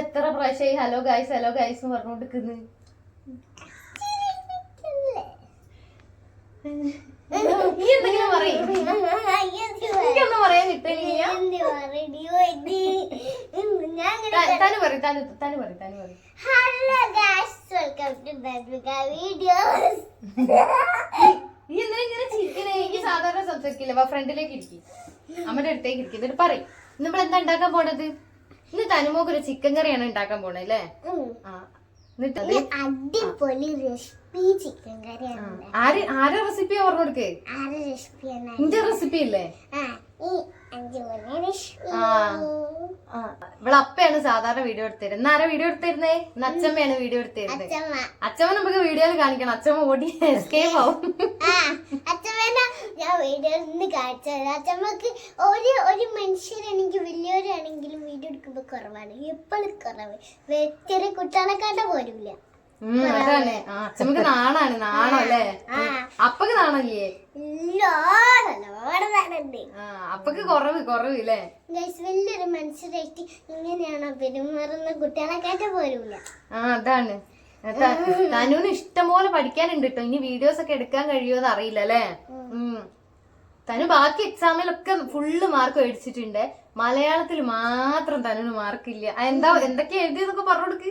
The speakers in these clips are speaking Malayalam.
എത്ര പ്രാവശ്യമായി ഹലോ ഗൈസ് ഹലോ ഗൈസ് എന്ന് പറഞ്ഞുകൊണ്ടിരിക്കുന്നു. നീ എന്തെങ്കിലും പറയും. എനിക്കൊന്നും പറയാൻ കിട്ടില്ല തനു പറയും തനു തനു പറയും തനു പറയും. Hello guys welcome to videos നീ എന്തിനാ ഇങ്ങനെ ചിരിക്കണേ? ഈ സാധാരണ സംസാരിക്കില്ല ഫ്രണ്ടിലേക്ക് ഇരിക്കും. അമ്മയുടെ അടുത്തേക്ക് ഇരിക്കും. എന്നിട്ട് പറയും. നമ്മൾ എന്താ ഉണ്ടാക്കാൻ പോണത്? ഇന്ന് തനുമോക്ക് ഒരു ചിക്കൻ കറിയാണ് ഉണ്ടാക്കാൻ പോണേ അല്ലേ? ആ എന്നിട്ട് അടിപൊളി റെസിപ്പി ചിക്കൻ കറിയാണ് ആര് ആരെ റെസിപ്പി പറഞ്ഞു കൊടുക്കേ? ആറ് റെസിപ്പിയാണ് നിന്റെ റെസിപ്പി അല്ലേ ആ ഈ ഇവിടെ അപ്പയാണ് സാധാരണ വീഡിയോ എടുത്തിരുന്നത് ആരാ വീഡിയോ എടുത്തിരുന്നേ? ഇന്ന് അച്ഛമ്മയാണ് വീഡിയോ എടുത്തിരുന്നത്. അച്ഛമ്മ അച്ഛമ്മ നമുക്ക് വീഡിയോയിൽ കാണിക്കണം. അച്ഛമ്മ ഓടി എസ്കേപ്പ് ആവും. ആ വീഡിയോയിൽ ഞാൻ വീഡിയോ ഒന്ന് കാണിച്ചത് അച്ഛമ്മക്ക് ഒരു ഒരു മനുഷ്യരാണെങ്കിൽ വലിയവരാണെങ്കിലും വീഡിയോ എടുക്കുമ്പോൾ കുറവാണ്. എപ്പോഴും കുറവ്. ചെറിയ കണ്ട പോലുമില്ല അതാണ്. അച്ഛമ്മക്ക് നാണാണ്. നാണം അല്ലേ? ആ അപ്പക്ക് നാണല്ലേ? ലോടലോടുന്നുണ്ട് ആ അപ്പക്ക് കുറവ് കുറവ് അല്ലേ വലിയൊരു മനുഷ്യരായിട്ട് ഇങ്ങനെയാണോ പെരുമാറുന്ന കുട്ടികളെക്കാട്ട പോലുമില്ല ആ അതാണ്. തനുവിന് ഇഷ്ടംപോലെ പഠിക്കാനുണ്ട് കേട്ടോ ഇനി വീഡിയോസ് ഒക്കെ എടുക്കാൻ കഴിയുമോ എന്ന് അറിയില്ല അല്ലേ തനു ബാക്കി എക്സാമിലൊക്കെ ഫുള്ള് മാർക്ക് മേടിച്ചിട്ടുണ്ട്. മലയാളത്തിൽ മാത്രം തനുവിന് മാർക്കില്ല എന്താ എന്തൊക്കെ എഴുതിയെന്നൊക്കെ പറഞ്ഞു കൊടുക്ക്.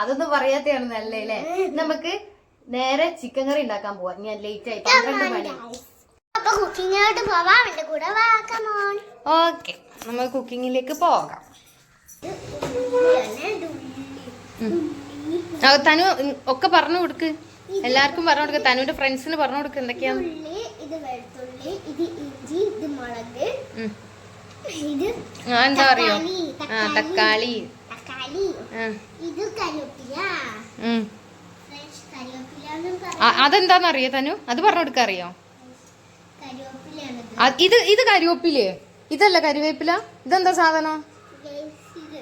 അതൊന്നും പറയാത്തയാണ് നല്ലേ അല്ലേ? നമുക്ക് നേരെ ചിക്കൻ കറി ഉണ്ടാക്കാൻ പോവാം. ഞാൻ ലേറ്റ് ആയി. പന്ത്രണ്ട് മണി. അപ്പൊ കുക്കിങ്ങിലോട്ട് പോവാം. എന്റെ കൂടെ വാക്കമോൺ ഓക്കെ. നമ്മൾ കുക്കിങ്ങിലേക്ക് പോകാം. ആ, തനു ഒക്കെ പറഞ്ഞു കൊടുക്ക്. എല്ലാവർക്കും പറഞ്ഞു കൊടുക്ക്. തനുവിന്റെ ഫ്രണ്ട്സിന് പറഞ്ഞു കൊടുക്ക് എന്തൊക്കെയാ ഉള്ളി ഇത് വെളുത്തുള്ളി ഇത് ഇഞ്ചി ഇത് മുളക് ഉം. ഇത് ആ, എന്താ അറിയോ? ആ തക്കാളി അതെന്താന്നറിയോ തനു? അത് പറഞ്ഞു കൊടുക്ക അറിയോ? ഇത് ഇത് കരുവേപ്പിലേ. ഇതല്ല കരുവേപ്പില. ഇതെന്താ സാധനം?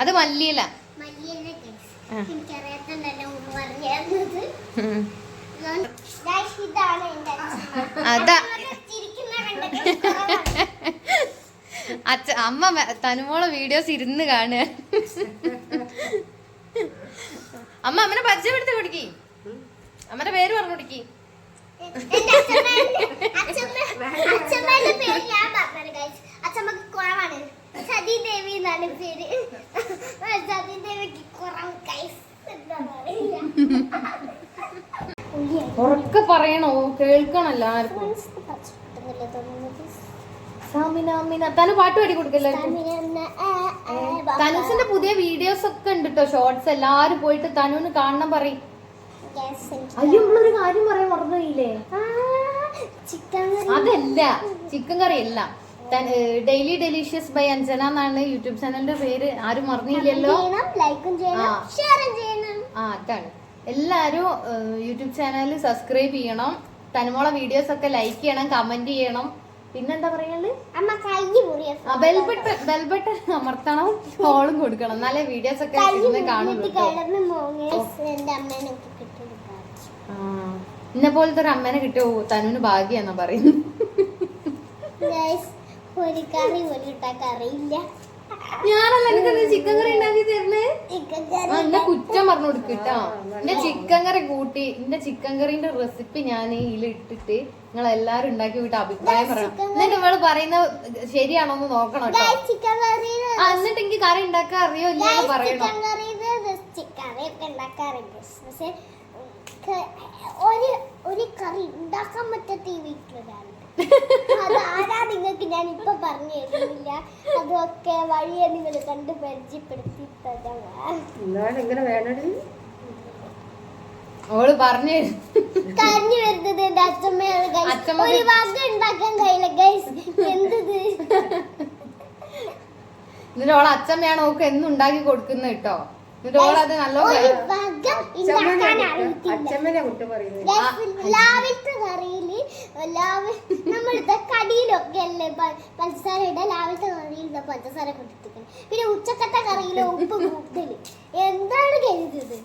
അത് മല്ലിയില. മല്ലിയല്ല. ആ. അതാ. കുറവാണ്. അച്ഛ അമ്മ തനുമോളെ വീഡിയോസ് ഇരുന്ന് കാണുക. അമ്മ അമ്മനെ പരിചയപ്പെടുത്തി കുടിക്കി. അമ്മന്റെ പേര് പറഞ്ഞു കുടിക്കി. അച്ഛമ്മക്ക് കുറവാണ്. സതി ദേവി എന്നാണ് പേര്. സതി ദേവിക്ക് കുറവ് guys. എന്താ പറയാ ഉള്ളിയാണ്. ഉറക്കെ പറയണോ? കേൾക്കണല്ല ആർക്കും തനു പാട്ട് പാടി കൊടുക്കല്ലേ. തനുസിന്റെ പുതിയ വീഡിയോസ് ഒക്കെ ഉണ്ട് കേട്ടോ ഷോർട്സ് എല്ലാരും പോയിട്ട് തനുവിന് കാണണം പറയും. അയ്യോ നമ്മളൊരു കാര്യം പറയാൻ മറന്നുപോയില്ലേ? കറി. അതല്ല ചിക്കൻ കറി അല്ല. ഡെയിലി ഡെലീഷ്യസ് ബൈ അഞ്ജന എന്നാണ് യൂട്യൂബ് ചാനലിന്റെ പേര്. ആരും മറന്നില്ലല്ലോ. ലൈക്കും ചെയ്യണം ഷെയറും ചെയ്യണം. ആ അതാണ്. എല്ലാരും യൂട്യൂബ് ചാനൽ സബ്സ്ക്രൈബ് ചെയ്യണം. തനുമോളെ വീഡിയോസ് ഒക്കെ ലൈക്ക് ചെയ്യണം കമന്റ് ചെയ്യണം. പിന്നെന്താ പറയുന്നത് ബെൽബട്ടൺ അമർത്തണം. ഫോളും കൊടുക്കണം. എന്നാലേ വീഡിയോസ് ഒക്കെ ഇരുന്ന് കാണുള്ളൂ എന്നെ പോലത്തെ ഒരു അമ്മേനെ കിട്ടിയോ? തനുവിന് ഭാഗ്യാന്നാ പറയുന്നത്. ഒരു കറി പോലും അറിയില്ല ഞാനല്ല എനിക്ക് ചിക്കൻ കറി ഉണ്ടാക്കി തരുന്നേ? ചിക്കൻ എന്റെ കുറ്റം പറഞ്ഞു കൊടുക്കട്ടോ എന്റെ ചിക്കൻ കറി കൂട്ടി എന്റെ ചിക്കൻ കറിന്റെ റെസിപ്പി ഞാൻ ഇതിൽ ഇട്ടിട്ട് നിങ്ങൾ എല്ലാരും ഉണ്ടാക്കി വിട്ട് അഭിപ്രായം പറയണം. എന്നിട്ട് ഇവൾ പറയുന്ന ശരിയാണോ എന്ന് നോക്കണം എന്നിട്ട് എനിക്ക് കറി ഉണ്ടാക്കാൻ അറിയോ ഇല്ലയോ പറയണം. ഒരു ഒരു കറി ഉണ്ടാക്കാൻ പറ്റാത്ത ഈ വീട്ടിലൊരാളുണ്ട് അത് ആരാ നിങ്ങൾക്ക് ഞാൻ ഇപ്പൊ പറഞ്ഞു തരുന്നില്ല? അതൊക്കെ വഴിയെ നിങ്ങൾ കണ്ട് പരിചയപ്പെടുത്തി തരാം എന്താണ് ഇങ്ങനെ വേണത് അവൾ പറഞ്ഞു കരഞ്ഞു വരുന്നത് എന്റെ അച്ഛമ്മയാണ് അച്ഛമ്മ ഒരു വാക്ക് ഉണ്ടാക്കാൻ കഴിയില്ല ഗൈസ് എന്തത്? എന്നിട്ട് അവളെ അച്ഛമ്മയാണ്? ഓക്ക് എന്നും ഉണ്ടാക്കി കൊടുക്കുന്നത് കേട്ടോ. എന്നിട്ട് ഓളത് കുറ്റം പറയുന്നത് കടിയിലൊക്കെ അല്ലേ പ- പഞ്ചസാര ഇടാൻ രാവിലത്തെ കറിയിൽ ഇതാ പഞ്ചസാര കൊടുത്തിരിക്കുന്നത് പിന്നെ ഉച്ചക്കത്തെ കറിയിലെ ഉപ്പ് കൂടുതൽ എന്താണ് കരുതത്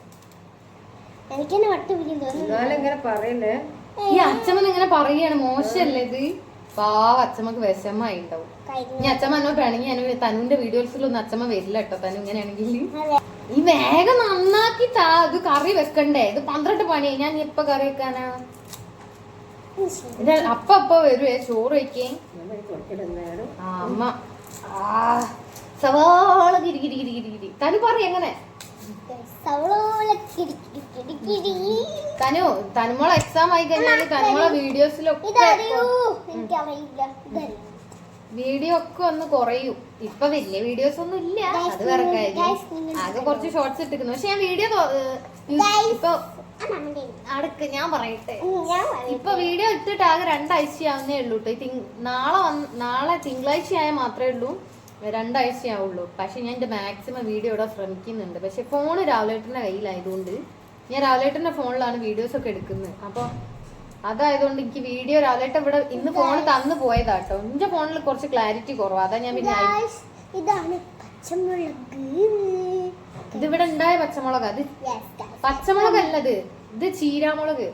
എനിക്കെന്നെ തന്നെ ഇങ്ങനെ ഈ അച്ഛമ്മ ഇങ്ങനെ പറയാണ് മോശമല്ലേ ഇത്? പാവ അച്ഛമ്മക്ക് വിഷമായി ഉണ്ടാവും കഴിഞ്ഞു. ഇനി അച്ഛമ്മ എന്നോട് വേണമെങ്കിൽ ഞാൻ തനുവിന്റെ വീഡിയോസിലൊന്നും അച്ഛമ്മ വരില്ല കേട്ടോ തനു ഇങ്ങനെയാണെങ്കിൽ ഈ വേഗം നന്നാക്കി താ. ഇത് കറി വെക്കണ്ടേ? ഇത് പന്ത്രണ്ട് പണി ഞാൻ ഇപ്പൊ കറി വെക്കാനാ. ഇത് അപ്പ അപ്പ വരുവേ? ചോറ് ആ അമ്മ. ആ സവാള കിരി കിരി കിരി കിരി കിരി. തനു പറ എങ്ങനെ. തനു തനുമോളെ എക്സാം ആയി കഴിഞ്ഞാൽ തനുമോളെ വീഡിയോസിലൊക്കെ എനിക്കറിയില്ല. വീഡിയോ ഒക്കെ ഒന്ന് കുറയും. ഇപ്പൊ വലിയ വീഡിയോസ് ഒന്നും ഇല്ല. അത് വേറെ കാര്യം ആകെ കുറച്ച് ഷോർട്സ് ഇട്ടിരിക്കുന്നു. പക്ഷെ ഞാൻ വീഡിയോ. ഇപ്പൊ അടുക്ക് ഞാൻ പറയട്ടെ. ഇപ്പൊ വീഡിയോ ഇട്ടിട്ട് ആകെ രണ്ടാഴ്ചയാവുന്നേ ഉള്ളൂ കേട്ടോ നാളെ നാളെ തിങ്കളാഴ്ച ആയ മാത്രമേ ഉള്ളൂ. രണ്ടാഴ്ച ആവുള്ളൂ പക്ഷെ ഞാൻ എന്റെ മാക്സിമം വീഡിയോ ഇടാൻ ശ്രമിക്കുന്നുണ്ട്. പക്ഷെ ഫോണ് രാവിലേട്ടന്റെ കയ്യിലായതുകൊണ്ട് ഞാൻ രാവിലേട്ടന്റെ ഫോണിലാണ് വീഡിയോസ് ഒക്കെ എടുക്കുന്നത്. അപ്പൊ അതായതുകൊണ്ട് എനിക്ക് വീഡിയോ രാവിലേട്ടൻ ഇവിടെ ഇന്ന് ഫോൺ തന്നു പോയതാട്ടോ. എന്റെ ഫോണിൽ കുറച്ച് ക്ലാരിറ്റി കുറവാ. അതാ ഞാൻ പിന്നെ ഇതാണ് പച്ചമുളക്. ഇത് ഇവിടെ ഉണ്ടായ പച്ചമുളക് അത്? പച്ചമുളക് അല്ലത്. ഇത് ചീരാമുളക്.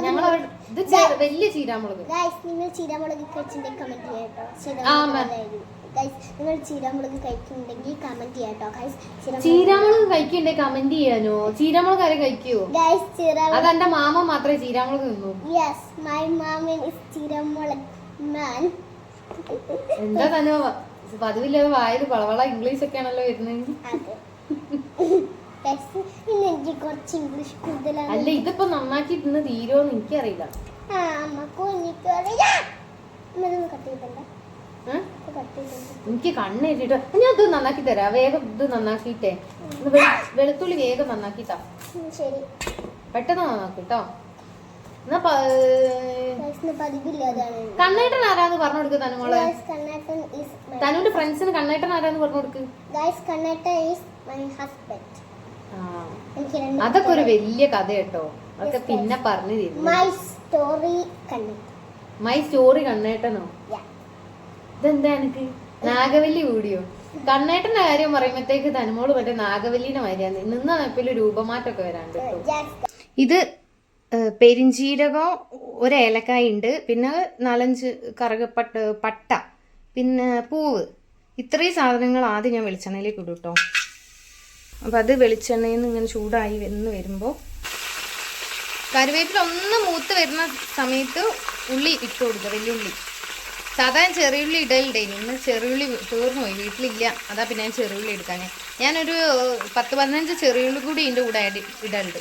ഞങ്ങൾ ഇത് വലിയ ചീരാമുളക്. നിങ്ങൾ ചീരാമുളക് കഴിച്ചിട്ടുണ്ടെങ്കിൽ കമന്റ് ചെയ്യാം കേട്ടോ. ആ, ചീരാമുളക് മ- ഗൈസ് നിങ്ങൾ ചീരാമുളക് കഴിക്കുന്നുണ്ടെങ്കിൽ കമന്റ് ചെയ്യാം കേട്ടോ ഗൈസ് ചീരാമുളക് കഴിക്കണ്ടേ? കമന്റ് ചെയ്യാനോ? ചീരാമുളക് ആരെ കഴിക്കുവോ ഗൈസ് ചീരാമുളക് അത് എന്റെ മാമ മാത്രമേ ചീരാമുളക് തിന്നു. യെസ് മൈ മാമൻ ഇസ് ചീരാമുളക് മാൻ എന്താ തന്നെ പതിവില്ലാതെ വായിൽ വളവള ഇംഗ്ലീഷ് ഒക്കെ ആണല്ലോ വരുന്നത് ഇന്ന് എനിക്ക് കുറച്ച് ഇംഗ്ലീഷ് കൂടുതലാണ്. അല്ല ഇതിപ്പോ നന്നാക്കി ഇന്ന് തീരോന്ന് എനിക്കറിയില്ല. ആ അമ്മക്കും എനിക്കും അറിയാം അമ്മ ഇതൊന്ന് കട്ട് ചെയ്തിട്ടുണ്ടോ എനിക്ക് കണ്ണെഴുതിട്ട് ഞാൻ ഇത് നന്നാക്കി തരാം. വേഗം ഇത് നന്നാക്കിയിട്ടേ. വെളുത്തുള്ളി വേഗം നന്നാക്കിട്ടാ. ശരി. പെട്ടെന്ന് നന്നാക്കിട്ടോ. എന്നാ കണ്ണേട്ടൻ ആരാന്ന് പറഞ്ഞു കൊടുക്ക് തനുമോളെ തനുവിന്റെ ഫ്രണ്ട്സിന് കണ്ണേട്ടൻ ആരാന്ന് പറഞ്ഞു കൊടുക്ക്? അതൊക്കെ ഒരു വലിയ കഥ കേട്ടോ അതൊക്കെ പിന്നെ പറഞ്ഞു തരും my story Kannettan. My story കണ്ണേട്ടനോ. Nagavalli കൂടിയോ? കണ്ണേട്ടന്റെ കാര്യം പറയുമ്പോഴത്തേക്ക് തനുമോൾ മറ്റേ നാഗവല്ലിന്റെ മാതിരിയാണ്. നിന്ന നെപ്പിൽ രൂപമാറ്റമൊക്കെ വരാണ്ട്. ഇത് പെരിഞ്ചീരകം ഒരു ഏലക്കായ ഉണ്ട്. പിന്നെ നാലഞ്ച് കറുകപ്പട്ട് പട്ട പിന്നെ പൂവ്. ഇത്രയും സാധനങ്ങൾ ആദ്യം ഞാൻ വെളിച്ചെണ്ണയിലേക്ക് ഇടും കേട്ടോ അപ്പം അത് വെളിച്ചെണ്ണയിൽ നിന്ന് ഇങ്ങനെ ചൂടായി വന്ന് വരുമ്പോൾ കറിവേപ്പില ഒന്ന് മൂത്ത് വരുന്ന സമയത്ത് ഉള്ളി ഇട്ട് കൊടുക്കുക വെല്ലുള്ളി. സാധാരണ ചെറിയുള്ളി ഇടലുണ്ടായിരുന്നു ഇന്ന് ചെറിയുള്ളി തീർന്നു പോയി വീട്ടിലില്ല. അതാ പിന്നെ ഞാൻ ചെറിയുള്ളി എടുക്കാൻ ഞാനൊരു പത്ത് പതിനഞ്ച് ചെറിയുള്ളി കൂടി ഇതിന്റെ കൂടെ ഇടലുണ്ട്.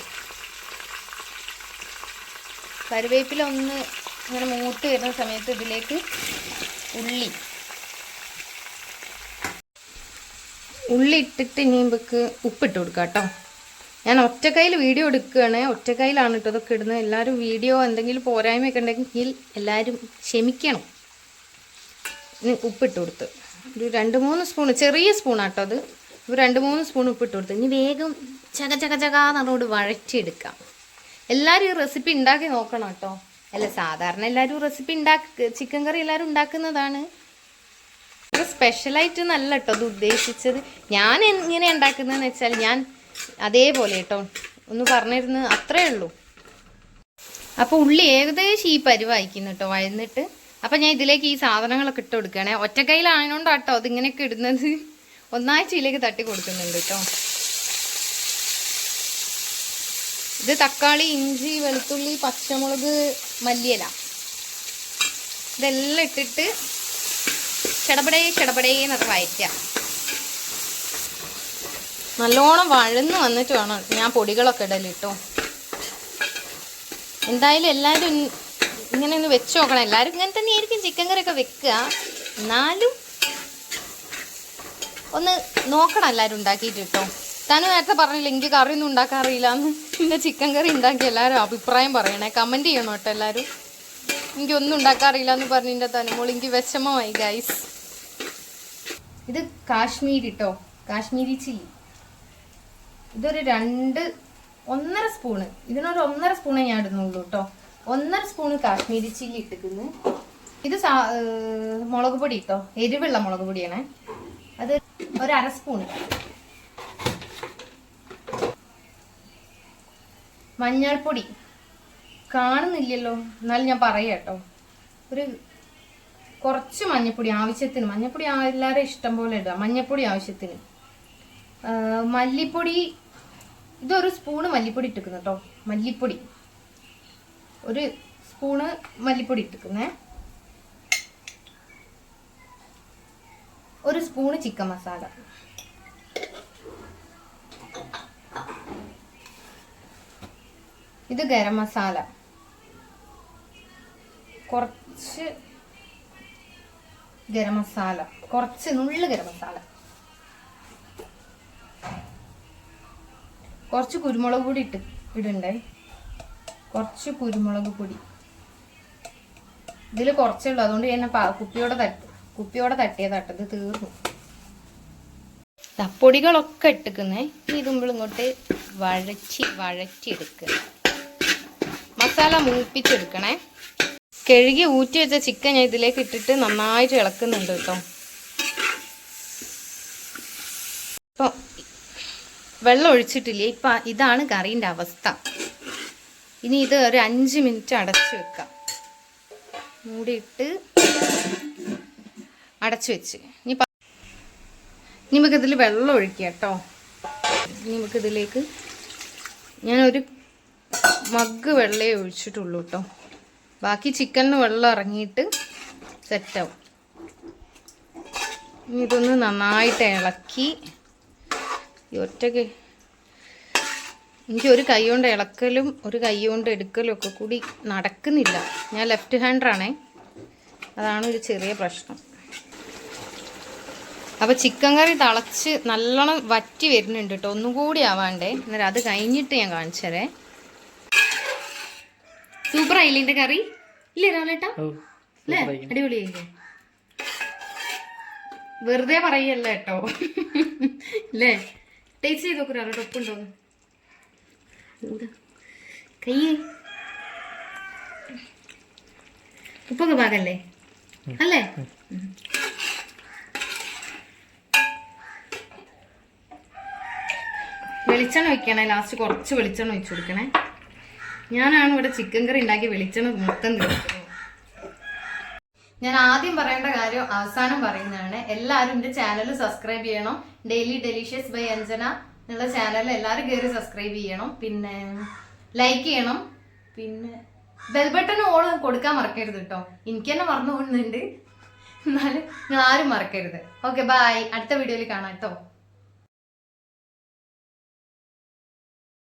കരുവേപ്പിലൊന്ന് ഇങ്ങനെ മൂത്ത് വരുന്ന സമയത്ത് ഇതിലേക്ക് ഉള്ളി. ഉള്ളി ഇട്ടിട്ട് ഇനി നമുക്ക് ഉപ്പിട്ട് കൊടുക്കാം കേട്ടോ. ഞാൻ ഒറ്റക്കൈയിൽ വീഡിയോ എടുക്കുകയാണ്. ഒറ്റക്കൈയിലാണ് കേട്ടോ ഇതൊക്കെ ഇടുന്നത്. എല്ലാവരും വീഡിയോ എന്തെങ്കിലും പോരായ്മയൊക്കെ ഉണ്ടെങ്കിൽ എല്ലാവരും ക്ഷമിക്കണം. ഉപ്പിട്ട് കൊടുത്ത്. ഒരു രണ്ട് മൂന്ന് സ്പൂൺ ചെറിയ സ്പൂണാട്ടോ അത്. ഒരു രണ്ട് മൂന്ന് സ്പൂൺ ഉപ്പിട്ട് കൊടുത്ത്. ഇനി വേഗം ചക ചക ചകാന്നറോട് വഴറ്റിയെടുക്കാം. എല്ലാവരും ഈ റെസിപ്പി ഉണ്ടാക്കി നോക്കണം കേട്ടോ. അല്ല സാധാരണ എല്ലാവരും റെസിപ്പി ഉണ്ടാക്കി ചിക്കൻ കറി എല്ലാവരും ഉണ്ടാക്കുന്നതാണ്. സ്പെഷ്യലായിട്ട് നല്ല കേട്ടോ അത് ഉദ്ദേശിച്ചത്. ഞാൻ എങ്ങനെ ഉണ്ടാക്കുന്നതെന്ന് വെച്ചാൽ ഞാൻ അതേപോലെ കേട്ടോ ഒന്ന് പറഞ്ഞിരുന്നു അത്രേ ഉള്ളൂ. അപ്പോൾ ഉള്ളി ഏകദേശം ഈ പരുവായിക്കുന്നു കേട്ടോ വഴന്നിട്ട്. അപ്പം ഞാൻ ഇതിലേക്ക് ഈ സാധനങ്ങളൊക്കെ ഇട്ട് കൊടുക്കുകയാണെ. ഒറ്റക്കൈയിലായതുകൊണ്ട് കേട്ടോ അതിങ്ങനെയൊക്കെ ഇടുന്നത്. ഒന്നാഴ്ചയിലേക്ക് തട്ടി കൊടുക്കുന്നുണ്ട് കേട്ടോ. ഇത് തക്കാളി ഇഞ്ചി വെളുത്തുള്ളി പച്ചമുളക് മല്ലിയല. ഇതെല്ലാം ഇട്ടിട്ട് ചടപടേ ചടപടേ എന്നൊക്കെ വയറ്റുക നല്ലോണം വഴന്ന് വന്നിട്ട് വേണം ഞാൻ പൊടികളൊക്കെ ഇടലിട്ടോ എന്തായാലും എല്ലാവരും ഇങ്ങനെ ഒന്ന് വെച്ച് നോക്കണം. എല്ലാവരും ഇങ്ങനെ തന്നെ ആയിരിക്കും ചിക്കൻ കറിയൊക്കെ വെക്കുക. എന്നാലും ഒന്ന് നോക്കണം എല്ലാവരും ഉണ്ടാക്കിയിട്ട് കേട്ടോ. താನು നേരത്തെ പറഞ്ഞില്ല എനിക്ക് കറിയൊന്നും ഉണ്ടാക്കാൻ അറിയില്ല എന്ന് പിന്നെ ചിക്കൻ കറി ഉണ്ടാക്കി എല്ലാവരും അഭിപ്രായം പറയണേ. കമന്റ് ചെയ്യണം കേട്ടോ എല്ലാവരും. എനിക്കൊന്നും ഉണ്ടാക്കാൻ അറിയില്ല എന്ന് പറഞ്ഞിട്ട് തനുമോൾ എനിക്ക് വിഷമമായി ഗൈസ് ഇത് കാശ്മീരി കേട്ടോ കാശ്മീരി ചില്ലി. ഇതൊരു രണ്ട് ഒന്നര സ്പൂണ്. ഇതിനൊരു ഒന്നര സ്പൂണേ ഞാൻ ഇടുന്നുള്ളൂ കേട്ടോ ഒന്നര സ്പൂണ് കാശ്മീരി ചില്ലി ഇട്ടിക്കുന്നു ഇത് മുളക് പൊടി കേട്ടോ എരിവുള്ള മുളക് പൊടിയാണ്. അത് ഒരു അര സ്പൂണ് മഞ്ഞൾപ്പൊടി. കാണുന്നില്ലല്ലോ. എന്നാലും ഞാൻ പറയാം കേട്ടോ. ഒരു കുറച്ച് മഞ്ഞൾപ്പൊടി ആവശ്യത്തിന്. മഞ്ഞൾപ്പൊടി എല്ലാവരും ഇഷ്ടം പോലെ ഇടുക. മഞ്ഞൾപ്പൊടി ആവശ്യത്തിന്. മല്ലിപ്പൊടി. ഇതൊരു സ്പൂണ് മല്ലിപ്പൊടി ഇട്ടിക്കുന്നു കേട്ടോ. മല്ലിപ്പൊടി. ഒരു സ്പൂണ് മല്ലിപ്പൊടി ഇട്ടിരിക്കുന്നേ. ഒരു സ്പൂണ് ചിക്കൻ മസാല. ഇത് ഗരം മസാല. കുറച്ച് ഗരം മസാല. കുറച്ച് നുള്ളു ഗരം മസാല. കുറച്ച് കുരുമുളക് കൂടി ഇട്ട് ഇടണ്ടേ? കുറച്ച് കുരുമുളക് പൊടി. ഇതിൽ കുറച്ചേ ഉള്ളൂ അതുകൊണ്ട് ഞാൻ കുപ്പിയോടെ തട്ട് കുപ്പിയോടെ തട്ടിയതാട്ടോ. ഇത് തീർന്നു. പൊടികളൊക്കെ ഇട്ടിക്കുന്നേ. ഇതുമ്പോൾ ഇങ്ങോട്ട് വഴച്ചി വഴറ്റി എടുക്കുക മസാല മൂപ്പിച്ചെടുക്കണേ. കഴുകി ഊറ്റി വെച്ച ചിക്കൻ ഞാൻ ഇതിലേക്ക് ഇട്ടിട്ട് നന്നായിട്ട് ഇളക്കുന്നുണ്ട് കേട്ടോ. ഇപ്പൊ വെള്ളം ഒഴിച്ചിട്ടില്ലേ? ഇപ്പൊ ഇതാണ് കറീന്റെ അവസ്ഥ. ഇനി ഇത് ഒരു അഞ്ച് മിനിറ്റ് അടച്ചു വെക്കാം. മൂടിയിട്ട് അടച്ചു വെച്ച്. ഇനി ഇനി നമുക്ക് ഇതിൽ വെള്ളം ഒഴിക്കുക കേട്ടോ. ഇനി നമുക്ക് ഇതിലേക്ക് ഞാനൊരു മഗ് വെള്ളേ ഒഴിച്ചിട്ടുള്ളൂ കേട്ടോ. ബാക്കി ചിക്കനിന് വെള്ളം ഇറങ്ങിയിട്ട് സെറ്റാവും. ഇനി ഇതൊന്ന് നന്നായിട്ട് ഇളക്കി ഒറ്റയ്ക്ക് എനിക്ക് ഒരു കൈ കൊണ്ട് ഇളക്കലും ഒരു കൈ കൊണ്ട് എടുക്കലും ഒക്കെ കൂടി നടക്കുന്നില്ല. ഞാൻ ലെഫ്റ്റ് ഹാൻഡറാണേ അതാണ് ഒരു ചെറിയ പ്രശ്നം. അപ്പോൾ ചിക്കൻ കറി തിളച്ച് നല്ലോണം വറ്റി വരുന്നുണ്ട് കേട്ടോ ഒന്നും കൂടി ആവാണ്ടേ. അന്നേരം അത് കഴിഞ്ഞിട്ട് ഞാൻ കാണിച്ചു തരേ. സൂപ്പർ ആയില്ലേ എന്റെ കറി ഇല്ലേ രാവിലേട്ടാ അല്ലേ അടിപൊളിയായില്ലേ? വെറുതെ പറയല്ല കേട്ടോ അല്ലേ ടേസ്റ്റ് ചെയ്ത് നോക്കൂ രാവിലെ ഉപ്പുണ്ടോന്ന് കൈ ഉപ്പൊക്കെ പാകല്ലേ? അല്ലേ? വെളിച്ചെണ്ണ ഒഴിക്കണേ. ലാസ്റ്റ് കുറച്ച് വെളിച്ചെണ്ണ ഒഴിച്ചു കൊടുക്കണേ. ഞാനാണ് ഇവിടെ ചിക്കൻ കറി ഉണ്ടാക്കി വെളിച്ചെണ്ണ മൊത്തം തീർക്കുന്നത് ഞാൻ ആദ്യം പറയേണ്ട കാര്യം അവസാനം പറയുന്നതാണ്. എല്ലാവരും എന്റെ ചാനൽ സബ്സ്ക്രൈബ് ചെയ്യണം. ഡെയിലി ഡെലീഷ്യസ് ബൈ അഞ്ജന എന്നുള്ള ചാനൽ എല്ലാവരും കയറി സബ്സ്ക്രൈബ് ചെയ്യണം. പിന്നെ ലൈക്ക് ചെയ്യണം. പിന്നെ ബെൽ ബട്ടൺ ഓൾ കൊടുക്കാൻ മറക്കരുത് കേട്ടോ എനിക്ക് തന്നെ മറന്നു പോകുന്നുണ്ട്. എന്നാലും നിങ്ങൾ ആരും മറക്കരുത്. ഓക്കെ ബൈ അടുത്ത വീഡിയോയിൽ കാണാം കേട്ടോ